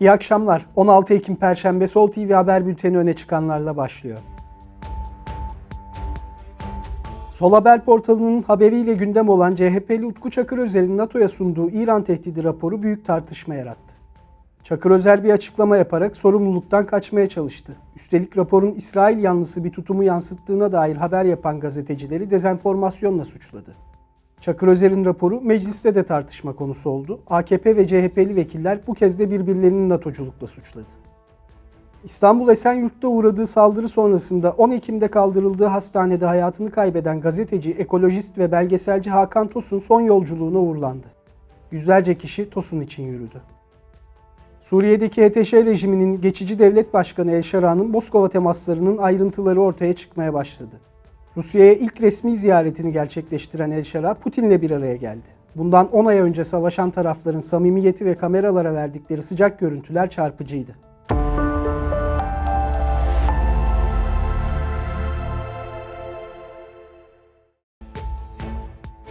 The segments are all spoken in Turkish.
İyi akşamlar. 16 Ekim Perşembe Sol TV Haber Bülteni öne çıkanlarla başlıyor. Sol Haber portalının haberiyle gündem olan CHP'li Utku Çakır Özer'in NATO'ya sunduğu İran tehdidi raporu büyük tartışma yarattı. Çakır Özer bir açıklama yaparak sorumluluktan kaçmaya çalıştı. Üstelik raporun İsrail yanlısı bir tutumu yansıttığına dair haber yapan gazetecileri dezenformasyonla suçladı. Çakır Özer'in raporu mecliste de tartışma konusu oldu. AKP ve CHP'li vekiller bu kez de birbirlerini NATO'culukla suçladı. İstanbul Esenyurt'ta uğradığı saldırı sonrasında 10 Ekim'de kaldırıldığı hastanede hayatını kaybeden gazeteci, ekolojist ve belgeselci Hakan Tosun son yolculuğuna uğurlandı. Yüzlerce kişi Tosun için yürüdü. Suriye'deki HTŞ rejiminin geçici devlet başkanı El Şara'nın Moskova temaslarının ayrıntıları ortaya çıkmaya başladı. Rusya'ya ilk resmi ziyaretini gerçekleştiren El Şara, Putin'le bir araya geldi. Bundan 10 ay önce savaşan tarafların samimiyeti ve kameralara verdikleri sıcak görüntüler çarpıcıydı.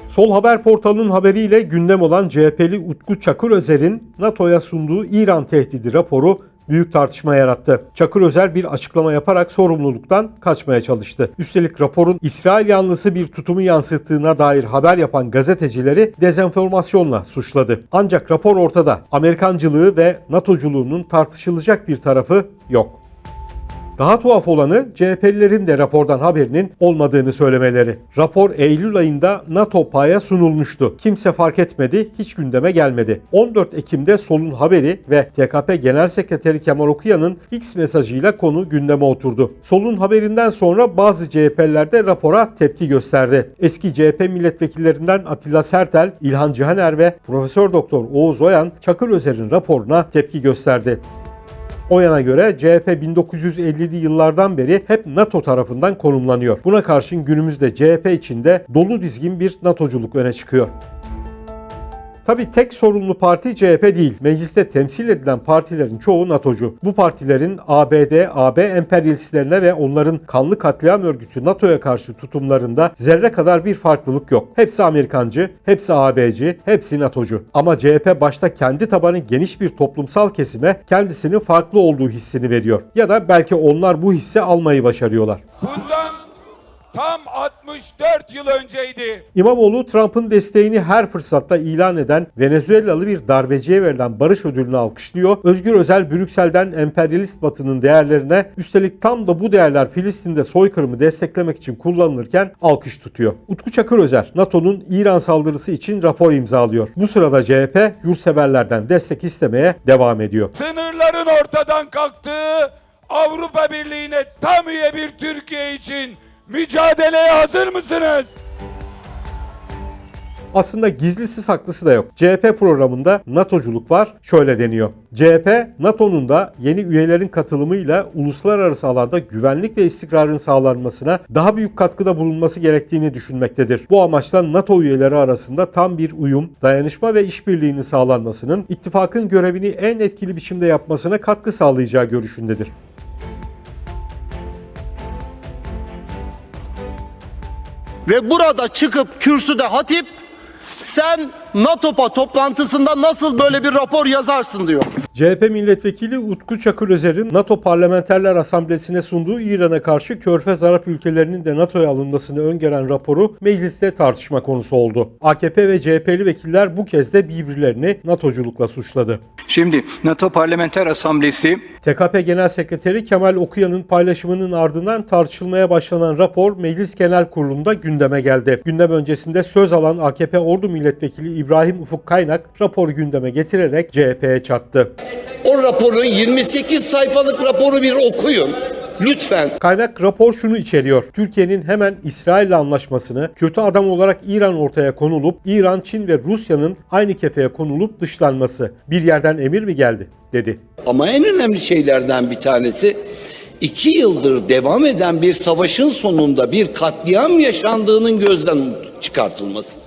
Sol Haber portalının haberiyle gündem olan CHP'li Utku Çakır Özer'in NATO'ya sunduğu İran tehdidi raporu büyük tartışma yarattı. Çakır Özer bir açıklama yaparak sorumluluktan kaçmaya çalıştı. Üstelik raporun İsrail yanlısı bir tutumu yansıttığına dair haber yapan gazetecileri dezenformasyonla suçladı. Ancak rapor ortada. Amerikancılığı ve NATO'culuğunun tartışılacak bir tarafı yok. Daha tuhaf olanı CHP'lilerin de rapordan haberinin olmadığını söylemeleri. Rapor Eylül ayında NATO PA'ya sunulmuştu. Kimse fark etmedi, hiç gündeme gelmedi. 14 Ekim'de Sol'un haberi ve TKP Genel Sekreteri Kemal Okuyan'ın X mesajıyla konu gündeme oturdu. Sol'un haberinden sonra bazı CHP'liler de rapora tepki gösterdi. Eski CHP milletvekillerinden Atilla Sertel, İlhan Cihaner ve Profesör Doktor Oğuz Oyan Çakır Özer'in raporuna tepki gösterdi. O yana göre CHP 1950'li yıllardan beri hep NATO tarafından konumlanıyor. Buna karşın günümüzde CHP içinde dolu dizgin bir NATO'culuk öne çıkıyor. Tabi tek sorumlu parti CHP değil. Mecliste temsil edilen partilerin çoğu NATO'cu. Bu partilerin ABD, AB emperyalistlerine ve onların kanlı katliam örgütü NATO'ya karşı tutumlarında zerre kadar bir farklılık yok. Hepsi Amerikancı, hepsi AB'ci, hepsi NATO'cu. Ama CHP başta kendi tabanı geniş bir toplumsal kesime kendisinin farklı olduğu hissini veriyor. Ya da belki onlar bu hissi almayı başarıyorlar. Bundan tam 64 yıl önceydi. İmamoğlu Trump'ın desteğini her fırsatta ilan eden Venezuelalı bir darbeciye verilen barış ödülünü alkışlıyor. Özgür Özel Brüksel'den emperyalist batının değerlerine üstelik tam da bu değerler Filistin'de soykırımı desteklemek için kullanılırken alkış tutuyor. Utku Çakır Özer NATO'nun İran saldırısı için rapor imzalıyor. Bu sırada CHP yurtseverlerden destek istemeye devam ediyor. Sınırların ortadan kalktığı Avrupa Birliği'ne tam üye bir Türkiye için mücadeleye hazır mısınız? Aslında gizlisi saklısı da yok. CHP programında NATO'culuk var. Şöyle deniyor. CHP, NATO'nun da yeni üyelerin katılımıyla uluslararası alanda güvenlik ve istikrarın sağlanmasına daha büyük katkıda bulunması gerektiğini düşünmektedir. Bu amaçla NATO üyeleri arasında tam bir uyum, dayanışma ve işbirliğinin sağlanmasının ittifakın görevini en etkili biçimde yapmasına katkı sağlayacağı görüşündedir. Ve burada çıkıp kürsüde hatip sen NATOPA toplantısında nasıl böyle bir rapor yazarsın diyor. CHP milletvekili Utku Çakır Özer'in NATO Parlamenterler Asamblesi'ne sunduğu İran'a karşı Körfez Arap ülkelerinin de NATO'ya alınmasını öngören raporu mecliste tartışma konusu oldu. AKP ve CHP'li vekiller bu kez de birbirlerini NATO'culukla suçladı. Şimdi NATO Parlamenter Asamblesi TKP Genel Sekreteri Kemal Okuyan'ın paylaşımının ardından tartışılmaya başlanan rapor Meclis Genel Kurulu'nda gündeme geldi. Gündem öncesinde söz alan AKP Ordu Milletvekili İbrahim Ufuk Kaynak raporu gündeme getirerek CHP'ye çattı. O raporun 28 sayfalık raporu bir okuyun. Lütfen. Kaynak rapor şunu içeriyor. Türkiye'nin hemen İsrail anlaşmasını kötü adam olarak İran ortaya konulup İran, Çin ve Rusya'nın aynı kefeye konulup dışlanması. Bir yerden emir mi geldi dedi. Ama en önemli şeylerden bir tanesi iki yıldır devam eden bir savaşın sonunda bir katliam yaşandığının gözden çıkartılması.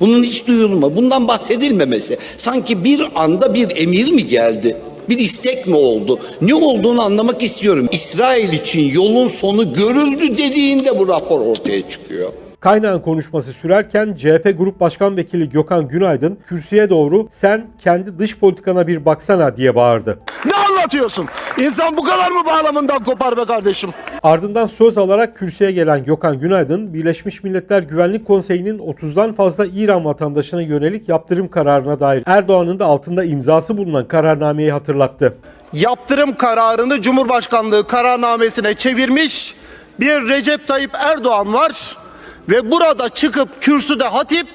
Bunun hiç duyulma, bundan bahsedilmemesi. Sanki bir anda bir emir mi geldi? Bir istek mi oldu? Ne olduğunu anlamak istiyorum. İsrail için yolun sonu görüldü dediğinde bu rapor ortaya çıkıyor. Kaynağın konuşması sürerken CHP Grup Başkan Vekili Gökhan Günaydın kürsüye doğru sen kendi dış politikana bir baksana diye bağırdı. Ne anlatıyorsun? İnsan bu kadar mı bağlamından kopar be kardeşim? Ardından söz alarak kürsüye gelen Gökhan Günaydın, Birleşmiş Milletler Güvenlik Konseyi'nin 30'dan fazla İran vatandaşına yönelik yaptırım kararına dair Erdoğan'ın da altında imzası bulunan kararnameyi hatırlattı. Yaptırım kararını Cumhurbaşkanlığı kararnamesine çevirmiş bir Recep Tayyip Erdoğan var ve burada çıkıp kürsüde hatip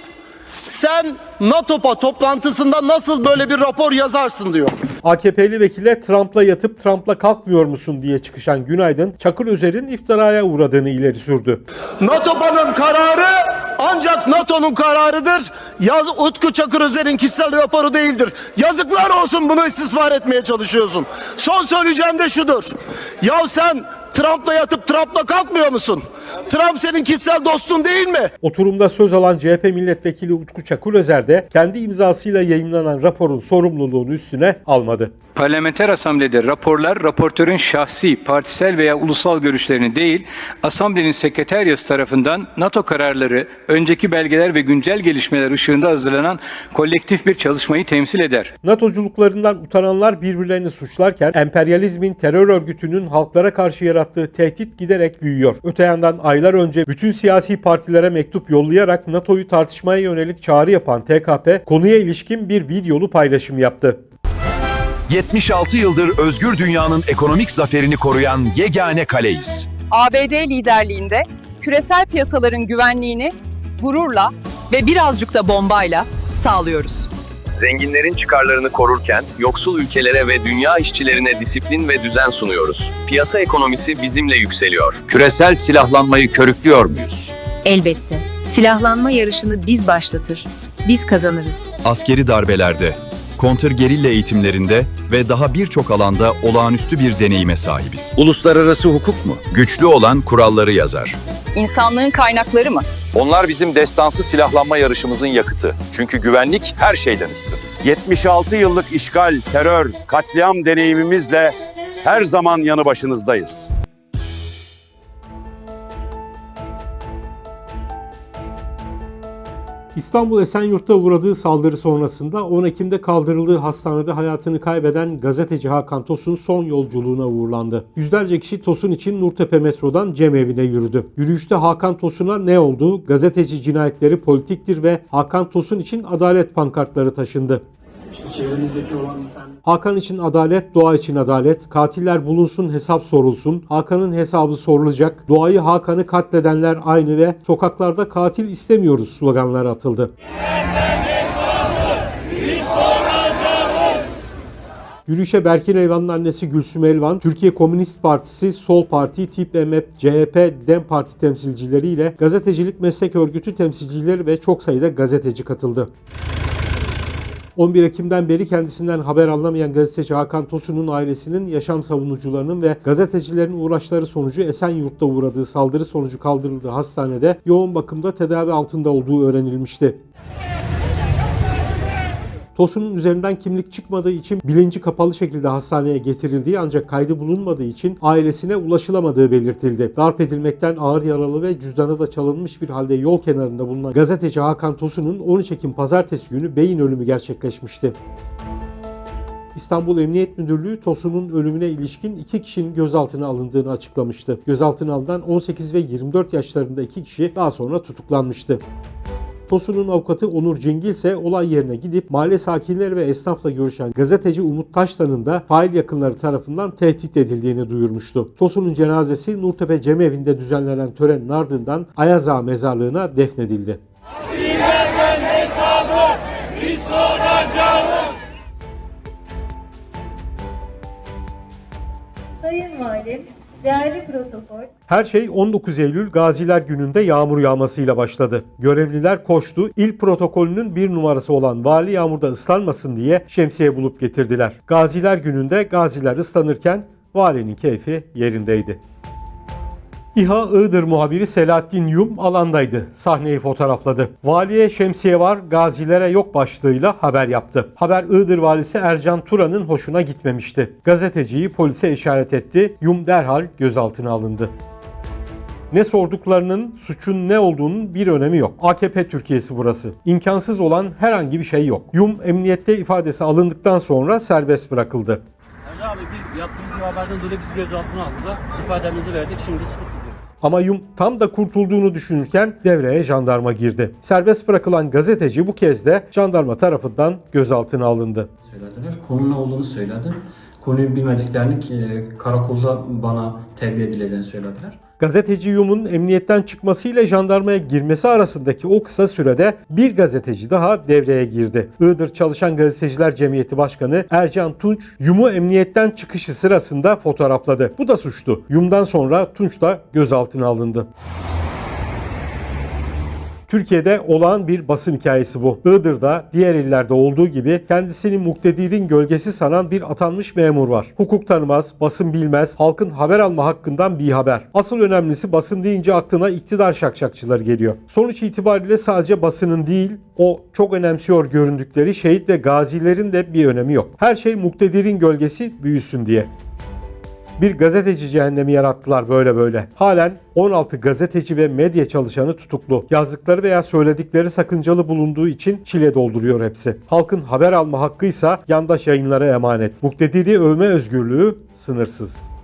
sen NATO toplantısında nasıl böyle bir rapor yazarsın diyor. AKP'li vekile Trump'la yatıp Trump'la kalkmıyor musun diye çıkışan Günaydın, Çakır Özer'in iftiraya uğradığını ileri sürdü. NATO'nun kararı ancak NATO'nun kararıdır. Yaz Utku Çakır Özer'in kişisel raporu değildir. Yazıklar olsun bunu istismar etmeye çalışıyorsun. Son söyleyeceğim de şudur. Ya sen Trump'la yatıp Trump'la kalkmıyor musun? Trump senin kişisel dostun değil mi? Oturumda söz alan CHP milletvekili Utku Çakır Özer de kendi imzasıyla yayımlanan raporun sorumluluğunu üstüne almadı. Parlamenter asamblede raporlar raportörün şahsi, partisel veya ulusal görüşlerini değil, asamblenin sekreteryası tarafından NATO kararları, önceki belgeler ve güncel gelişmeler ışığında hazırlanan kolektif bir çalışmayı temsil eder. NATO'culuklarından utananlar birbirlerini suçlarken emperyalizmin terör örgütünün halklara karşı yarattığı tehdit giderek büyüyor. Öte yandan aylar önce bütün siyasi partilere mektup yollayarak NATO'yu tartışmaya yönelik çağrı yapan TKP konuya ilişkin bir videolu paylaşım yaptı. 76 yıldır özgür dünyanın ekonomik zaferini koruyan yegane kaleyiz. ABD liderliğinde küresel piyasaların güvenliğini gururla ve birazcık da bombayla sağlıyoruz. Zenginlerin çıkarlarını korurken yoksul ülkelere ve dünya işçilerine disiplin ve düzen sunuyoruz. Piyasa ekonomisi bizimle yükseliyor. Küresel silahlanmayı körüklüyor muyuz? Elbette. Silahlanma yarışını biz başlatır, biz kazanırız. Askeri darbelerde, kontrgerilla eğitimlerinde ve daha birçok alanda olağanüstü bir deneyime sahibiz. Uluslararası hukuk mu? Güçlü olan kuralları yazar. İnsanlığın kaynakları mı? Onlar bizim destansı silahlanma yarışımızın yakıtı. Çünkü güvenlik her şeyden üstün. 76 yıllık işgal, terör, katliam deneyimimizle her zaman yanı başınızdayız. İstanbul Esenyurt'ta uğradığı saldırı sonrasında 10 Ekim'de kaldırıldığı hastanede hayatını kaybeden gazeteci Hakan Tosun son yolculuğuna uğurlandı. Yüzlerce kişi Tosun için Nurtepe metrodan Cemevine yürüdü. Yürüyüşte Hakan Tosun'a ne oldu? Gazeteci cinayetleri politiktir ve Hakan Tosun için adalet pankartları taşındı. Hakan için adalet, doğa için adalet. Katiller bulunsun, hesap sorulsun. Hakan'ın hesabı sorulacak. Doğayı Hakan'ı katledenler aynı ve sokaklarda katil istemiyoruz sloganları atıldı. Yürüyüşe Berkin Elvan'ın annesi Gülsüm Elvan, Türkiye Komünist Partisi, Sol Parti, Tip MHP, CHP, DEM Parti temsilcileriyle gazetecilik meslek örgütü temsilcileri ve çok sayıda gazeteci katıldı. 11 Ekim'den beri kendisinden haber alınamayan gazeteci Hakan Tosun'un ailesinin yaşam savunucularının ve gazetecilerin uğraşları sonucu Esenyurt'ta uğradığı saldırı sonucu kaldırıldığı hastanede yoğun bakımda tedavi altında olduğu öğrenilmişti. Tosun'un üzerinden kimlik çıkmadığı için bilinci kapalı şekilde hastaneye getirildiği ancak kaydı bulunmadığı için ailesine ulaşılamadığı belirtildi. Darp edilmekten ağır yaralı ve cüzdanı da çalınmış bir halde yol kenarında bulunan gazeteci Hakan Tosun'un 13 Ekim pazartesi günü beyin ölümü gerçekleşmişti. İstanbul Emniyet Müdürlüğü Tosun'un ölümüne ilişkin iki kişinin gözaltına alındığını açıklamıştı. Gözaltına alınan 18 ve 24 yaşlarında iki kişi daha sonra tutuklanmıştı. Tosun'un avukatı Onur Cingil ise olay yerine gidip mahalle sakinleri ve esnafla görüşen gazeteci Umut Taştan'ın da fail yakınları tarafından tehdit edildiğini duyurmuştu. Tosun'un cenazesi Nurtepe Cemevi'nde düzenlenen törenin ardından Ayaza mezarlığına defnedildi. Sayın Valim, değerli protokol, Her şey 19 Eylül Gaziler Günü'nde yağmur yağmasıyla başladı. Görevliler koştu. İl protokolünün bir numarası olan vali yağmurda ıslanmasın diye şemsiye bulup getirdiler. Gaziler Günü'nde gaziler ıslanırken valinin keyfi yerindeydi. İHA Iğdır muhabiri Selahattin Yum alandaydı. Sahneyi fotoğrafladı. Valiye şemsiye var, gazilere yok başlığıyla haber yaptı. Haber Iğdır valisi Ercan Turan'ın hoşuna gitmemişti. Gazeteciyi polise işaret etti. Yum derhal gözaltına alındı. Ne sorduklarının suçun ne olduğunun bir önemi yok. AKP Türkiye'si burası. İmkansız olan herhangi bir şey yok. Yum emniyette ifadesi alındıktan sonra serbest bırakıldı. Hacı abi bir yaptığımız bir haberden dolayı bizi gözaltına aldılar. İfademizi verdik şimdi. Ama Yum tam da kurtulduğunu düşünürken devreye jandarma girdi. Serbest bırakılan gazeteci bu kez de jandarma tarafından gözaltına alındı. Söylediler. Konu ne olduğunu söyledim. Konuyu bilmediklerini e, karakolda bana tebliğ edileceğini söylediler. Gazeteci Yum'un emniyetten çıkmasıyla jandarmaya girmesi arasındaki o kısa sürede bir gazeteci daha devreye girdi. Iğdır Çalışan Gazeteciler Cemiyeti Başkanı Ercan Tunç, Yum'u emniyetten çıkışı sırasında fotoğrafladı. Bu da suçtu. Yum'dan sonra Tunç da gözaltına alındı. Türkiye'de olağan bir basın hikayesi bu. Iğdır'da diğer illerde olduğu gibi kendisini muktedirin gölgesi sanan bir atanmış memur var. Hukuk tanımaz, basın bilmez, halkın haber alma hakkından bir haber. Asıl önemlisi basın deyince aklına iktidar şakşakçıları geliyor. Sonuç itibariyle sadece basının değil, o çok önemsiyor göründükleri şehit ve gazilerin de bir önemi yok. Her şey muktedirin gölgesi büyüsün diye. Bir gazeteci cehennemi yarattılar böyle böyle. Halen 16 gazeteci ve medya çalışanı tutuklu. Yazdıkları veya söyledikleri sakıncalı bulunduğu için çile dolduruyor hepsi. Halkın haber alma hakkıysa yandaş yayınlara emanet. Muktediri övme özgürlüğü sınırsız.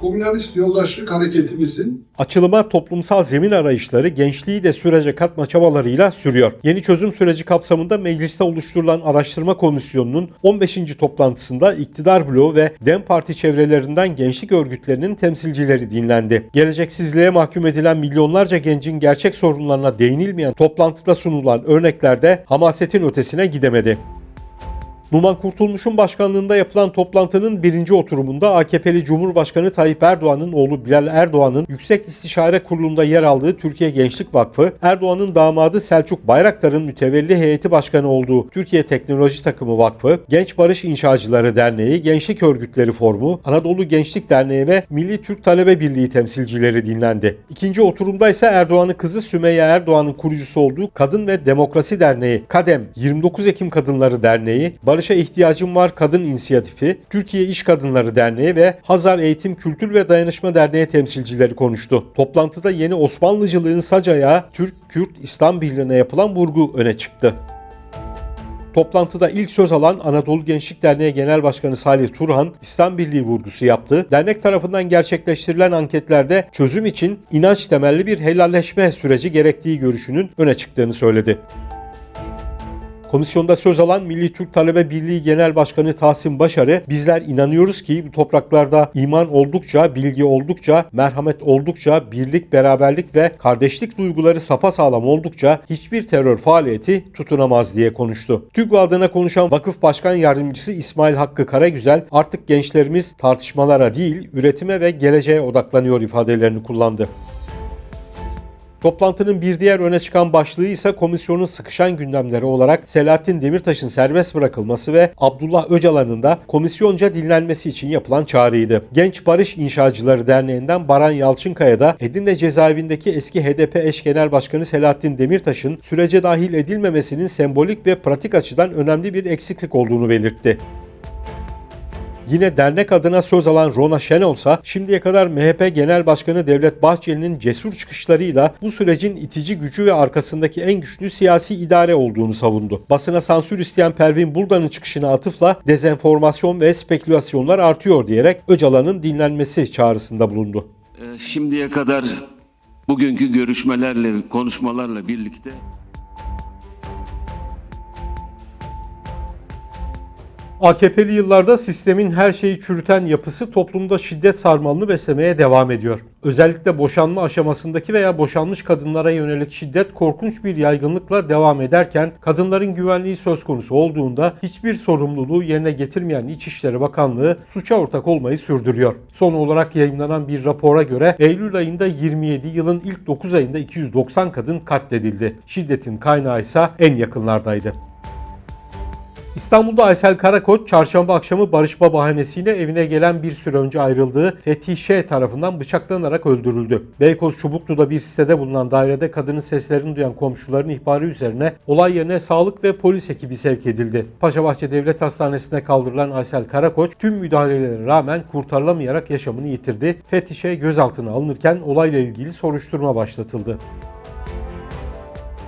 Komünalist Yoldaşlık Hareketimizin Açılıma toplumsal zemin arayışları gençliği de sürece katma çabalarıyla sürüyor. Yeni çözüm süreci kapsamında mecliste oluşturulan araştırma komisyonunun 15. toplantısında iktidar bloğu ve DEM Parti çevrelerinden gençlik örgütlerinin temsilcileri dinlendi. Geleceksizliğe mahkum edilen milyonlarca gencin gerçek sorunlarına değinilmeyen toplantıda sunulan örneklerde hamasetin ötesine gidemedi. Numan Kurtulmuş'un başkanlığında yapılan toplantının birinci oturumunda AKP'li Cumhurbaşkanı Tayyip Erdoğan'ın oğlu Bilal Erdoğan'ın Yüksek İstişare Kurulu'nda yer aldığı Türkiye Gençlik Vakfı, Erdoğan'ın damadı Selçuk Bayraktar'ın mütevelli heyeti başkanı olduğu Türkiye Teknoloji Takımı Vakfı, Genç Barış İnşacıları Derneği, Gençlik Örgütleri Forumu, Anadolu Gençlik Derneği ve Milli Türk Talebe Birliği temsilcileri dinlendi. İkinci oturumda ise Erdoğan'ın kızı Sümeyye Erdoğan'ın kurucusu olduğu Kadın ve Demokrasi Derneği, KADEM, 29 Ekim Kadınları Derneği, Barış'a İhtiyacım Var Kadın İnisiyatifi, Türkiye İş Kadınları Derneği ve Hazar Eğitim Kültür ve Dayanışma Derneği temsilcileri konuştu. Toplantıda yeni Osmanlıcılığın sac ayağı Türk, Kürt, İslam Birliği'ne yapılan vurgu öne çıktı. Toplantıda ilk söz alan Anadolu Gençlik Derneği Genel Başkanı Salih Turhan, İslam Birliği vurgusu yaptı. Dernek tarafından gerçekleştirilen anketlerde çözüm için inanç temelli bir helalleşme süreci gerektiği görüşünün öne çıktığını söyledi. Komisyonda söz alan Milli Türk Talebe Birliği Genel Başkanı Tahsin Başarı, bizler inanıyoruz ki bu topraklarda iman oldukça, bilgi oldukça, merhamet oldukça, birlik, beraberlik ve kardeşlik duyguları sapasağlam oldukça hiçbir terör faaliyeti tutunamaz diye konuştu. TÜGVA adına konuşan Vakıf Başkan Yardımcısı İsmail Hakkı Karagüzel, artık gençlerimiz tartışmalara değil, üretime ve geleceğe odaklanıyor ifadelerini kullandı. Toplantının bir diğer öne çıkan başlığı ise komisyonun sıkışan gündemleri olarak Selahattin Demirtaş'ın serbest bırakılması ve Abdullah Öcalan'ın da komisyonca dinlenmesi için yapılan çağrıydı. Genç Barış İnşacıları Derneği'nden Baran Yalçınkaya da Edirne cezaevindeki eski HDP eş genel başkanı Selahattin Demirtaş'ın sürece dahil edilmemesinin sembolik ve pratik açıdan önemli bir eksiklik olduğunu belirtti. Yine dernek adına söz alan Rona Şenol ise şimdiye kadar MHP Genel Başkanı Devlet Bahçeli'nin cesur çıkışlarıyla bu sürecin itici gücü ve arkasındaki en güçlü siyasi idare olduğunu savundu. Basına sansür isteyen Pervin Buldan'ın çıkışına atıfla dezenformasyon ve spekülasyonlar artıyor diyerek Öcalan'ın dinlenmesi çağrısında bulundu. Şimdiye kadar bugünkü görüşmelerle, konuşmalarla birlikte AKP'li yıllarda sistemin her şeyi çürüten yapısı toplumda şiddet sarmalını beslemeye devam ediyor. Özellikle boşanma aşamasındaki veya boşanmış kadınlara yönelik şiddet korkunç bir yaygınlıkla devam ederken kadınların güvenliği söz konusu olduğunda hiçbir sorumluluğu yerine getirmeyen İçişleri Bakanlığı suça ortak olmayı sürdürüyor. Son olarak yayınlanan bir rapora göre Eylül ayında 27 yılın ilk 9 ayında 290 kadın katledildi. Şiddetin kaynağı ise en yakınlardaydı. İstanbul'da Aysel Karakoç çarşamba akşamı barışma bahanesiyle evine gelen bir süre önce ayrıldığı Fethi Ş. tarafından bıçaklanarak öldürüldü. Beykoz Çubuklu'da bir sitede bulunan dairede kadının seslerini duyan komşuların ihbarı üzerine olay yerine sağlık ve polis ekibi sevk edildi. Paşabahçe Devlet Hastanesi'ne kaldırılan Aysel Karakoç tüm müdahalelere rağmen kurtarılamayarak yaşamını yitirdi. Fethi Ş. gözaltına alınırken olayla ilgili soruşturma başlatıldı.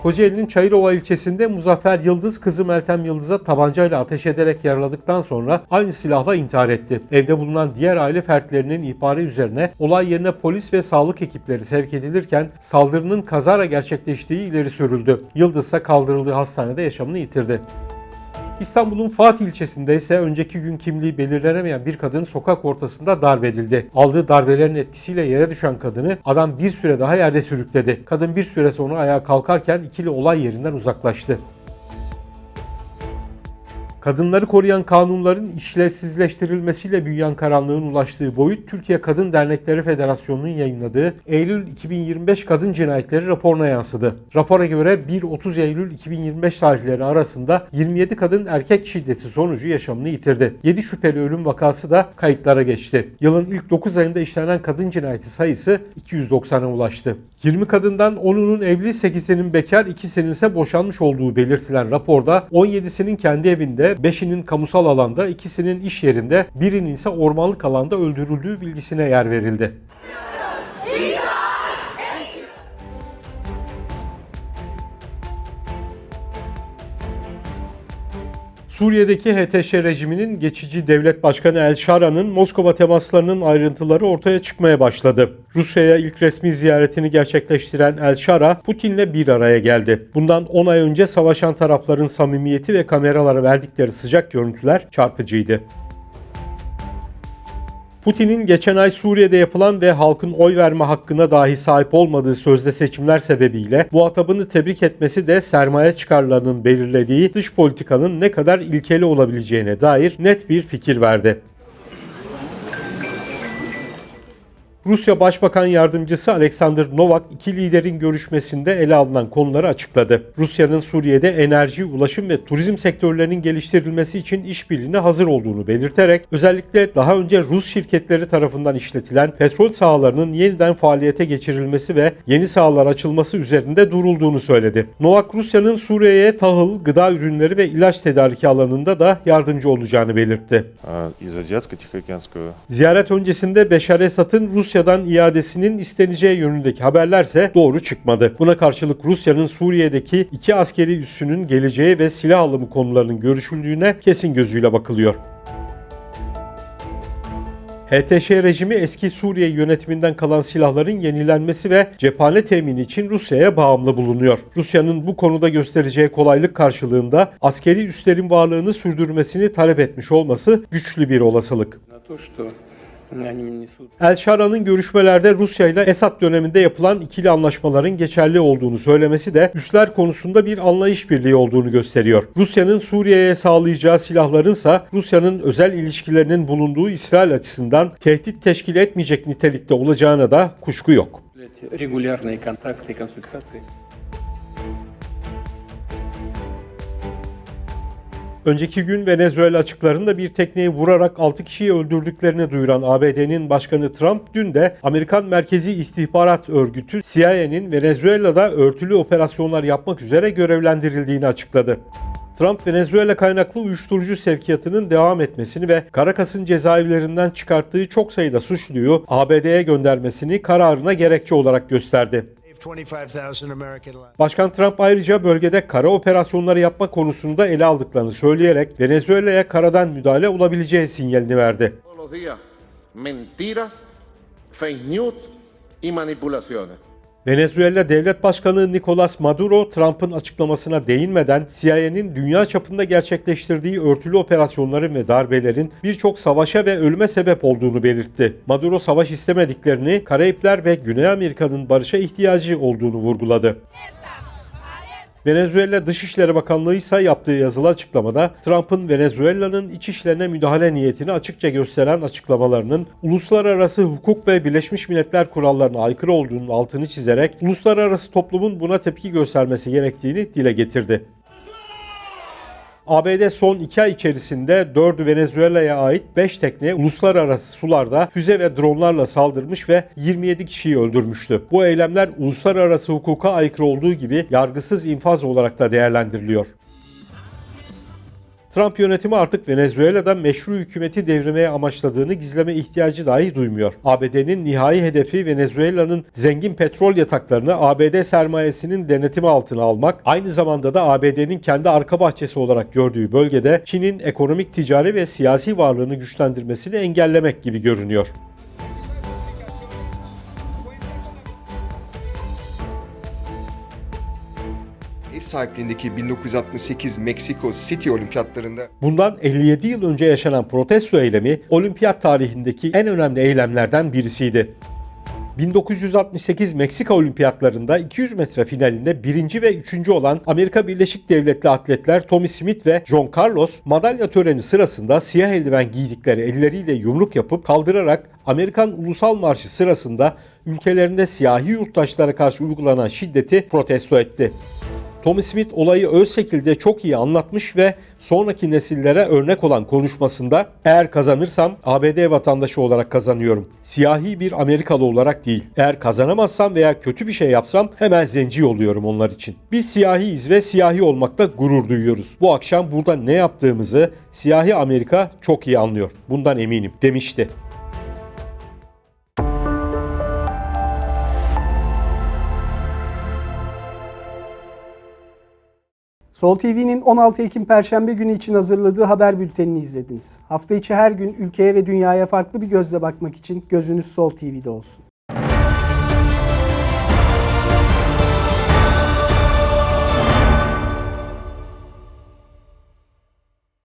Kocaeli'nin Çayırova ilçesinde Muzaffer Yıldız kızı Meltem Yıldız'a tabancayla ateş ederek yaraladıktan sonra aynı silahla intihar etti. Evde bulunan diğer aile fertlerinin ihbarı üzerine olay yerine polis ve sağlık ekipleri sevk edilirken saldırının kazara gerçekleştiği ileri sürüldü. Yıldız ise kaldırıldığı hastanede yaşamını yitirdi. İstanbul'un Fatih ilçesinde ise önceki gün kimliği belirlenemeyen bir kadın sokak ortasında darp edildi. Aldığı darbelerin etkisiyle yere düşen kadını adam bir süre daha yerde sürükledi. Kadın bir süre sonra ayağa kalkarken ikili olay yerinden uzaklaştı. Kadınları koruyan kanunların işlevsizleştirilmesiyle büyüyen karanlığın ulaştığı boyut Türkiye Kadın Dernekleri Federasyonu'nun yayınladığı Eylül 2025 kadın cinayetleri raporuna yansıdı. Rapora göre 1-30 Eylül 2025 tarihleri arasında 27 kadın erkek şiddeti sonucu yaşamını yitirdi. 7 şüpheli ölüm vakası da kayıtlara geçti. Yılın ilk 9 ayında işlenen kadın cinayeti sayısı 290'a ulaştı. 20 kadından 10'unun evli, 8'inin bekar, 2'sinin ise boşanmış olduğu belirtilen raporda 17'sinin kendi evinde, 5'inin kamusal alanda, ikisinin iş yerinde, birinin ise ormanlık alanda öldürüldüğü bilgisine yer verildi. Suriye'deki HTŞ rejiminin geçici devlet başkanı El Shara'nın Moskova temaslarının ayrıntıları ortaya çıkmaya başladı. Rusya'ya ilk resmi ziyaretini gerçekleştiren El Shara, Putin'le bir araya geldi. Bundan 10 ay önce savaşan tarafların samimiyeti ve kameralara verdikleri sıcak görüntüler çarpıcıydı. Putin'in geçen ay Suriye'de yapılan ve halkın oy verme hakkına dahi sahip olmadığı sözde seçimler sebebiyle muhatabını tebrik etmesi de sermaye çıkarlarının belirlediği dış politikanın ne kadar ilkeli olabileceğine dair net bir fikir verdi. Rusya Başbakan Yardımcısı Alexander Novak iki liderin görüşmesinde ele alınan konuları açıkladı. Rusya'nın Suriye'de enerji, ulaşım ve turizm sektörlerinin geliştirilmesi için işbirliğine hazır olduğunu belirterek özellikle daha önce Rus şirketleri tarafından işletilen petrol sahalarının yeniden faaliyete geçirilmesi ve yeni sahalar açılması üzerinde durulduğunu söyledi. Novak Rusya'nın Suriye'ye tahıl, gıda ürünleri ve ilaç tedariki alanında da yardımcı olacağını belirtti. Ziyaret öncesinde Beşar Esad'ın Rus Rusya'dan iadesinin isteneceği yönündeki haberlerse doğru çıkmadı. Buna karşılık Rusya'nın Suriye'deki iki askeri üssünün geleceği ve silah alımı konularının görüşüldüğüne kesin gözüyle bakılıyor. HTŞ rejimi eski Suriye yönetiminden kalan silahların yenilenmesi ve cephane temini için Rusya'ya bağımlı bulunuyor. Rusya'nın bu konuda göstereceği kolaylık karşılığında askeri üslerin varlığını sürdürmesini talep etmiş olması güçlü bir olasılık. El Shara'nın görüşmelerde Rusya ile Esad döneminde yapılan ikili anlaşmaların geçerli olduğunu söylemesi de üsler konusunda bir anlayış birliği olduğunu gösteriyor. Rusya'nın Suriye'ye sağlayacağı silahlarınsa Rusya'nın özel ilişkilerinin bulunduğu İsrail açısından tehdit teşkil etmeyecek nitelikte olacağına da kuşku yok. регулярные контакты и консультации. Önceki gün Venezuela açıklarında bir tekneyi vurarak 6 kişiyi öldürdüklerini duyuran ABD'nin başkanı Trump dün de Amerikan Merkezi İstihbarat Örgütü CIA'nin Venezuela'da örtülü operasyonlar yapmak üzere görevlendirildiğini açıkladı. Trump, Venezuela kaynaklı uyuşturucu sevkiyatının devam etmesini ve Caracas'ın cezaevlerinden çıkarttığı çok sayıda suçluyu ABD'ye göndermesini kararına gerekçe olarak gösterdi. Başkan Trump ayrıca bölgede kara operasyonları yapma konusunda ele aldıklarını söyleyerek Venezuela'ya karadan müdahale olabileceği sinyalini verdi. mentiras, fake news y manipulaciones. Venezuela Devlet Başkanı Nicolas Maduro, Trump'ın açıklamasına değinmeden CIA'nin dünya çapında gerçekleştirdiği örtülü operasyonların ve darbelerin birçok savaşa ve ölüme sebep olduğunu belirtti. Maduro savaş istemediklerini, Karayipler ve Güney Amerika'nın barışa ihtiyacı olduğunu vurguladı. Venezuela Dışişleri Bakanlığı ise yaptığı yazılı açıklamada Trump'ın Venezuela'nın iç işlerine müdahale niyetini açıkça gösteren açıklamalarının uluslararası hukuk ve Birleşmiş Milletler kurallarına aykırı olduğunun altını çizerek uluslararası toplumun buna tepki göstermesi gerektiğini dile getirdi. ABD son 2 ay içerisinde 4'ü Venezuela'ya ait 5 tekneye uluslararası sularda füze ve dronlarla saldırmış ve 27 kişiyi öldürmüştü. Bu eylemler uluslararası hukuka aykırı olduğu gibi yargısız infaz olarak da değerlendiriliyor. Trump yönetimi artık Venezuela'da meşru hükümeti devirmeye amaçladığını gizleme ihtiyacı dahi duymuyor. ABD'nin nihai hedefi Venezuela'nın zengin petrol yataklarını ABD sermayesinin denetimi altına almak, aynı zamanda da ABD'nin kendi arka bahçesi olarak gördüğü bölgede Çin'in ekonomik, ticari ve siyasi varlığını güçlendirmesini engellemek gibi görünüyor. Ev sahipliğindeki 1968 Meksiko City Olimpiyatlarında Bundan 57 yıl önce yaşanan protesto eylemi olimpiyat tarihindeki en önemli eylemlerden birisiydi. 1968 Meksika Olimpiyatlarında 200 metre finalinde birinci ve üçüncü olan Amerika Birleşik Devletleri atletler Tommy Smith ve John Carlos madalya töreni sırasında siyah eldiven giydikleri elleriyle yumruk yapıp kaldırarak Amerikan Ulusal Marşı sırasında ülkelerinde siyahi yurttaşlara karşı uygulanan şiddeti protesto etti. Tommy Smith olayı öz şekilde çok iyi anlatmış ve sonraki nesillere örnek olan konuşmasında eğer kazanırsam ABD vatandaşı olarak kazanıyorum. Siyahi bir Amerikalı olarak değil. Eğer kazanamazsam veya kötü bir şey yapsam hemen zenci oluyorum onlar için. Biz siyahiyiz ve siyahi olmakta gurur duyuyoruz. Bu akşam burada ne yaptığımızı siyahi Amerika çok iyi anlıyor. Bundan eminim demişti. Sol TV'nin 16 Ekim Perşembe günü için hazırladığı haber bültenini izlediniz. Hafta içi her gün ülkeye ve dünyaya farklı bir gözle bakmak için gözünüz Sol TV'de olsun.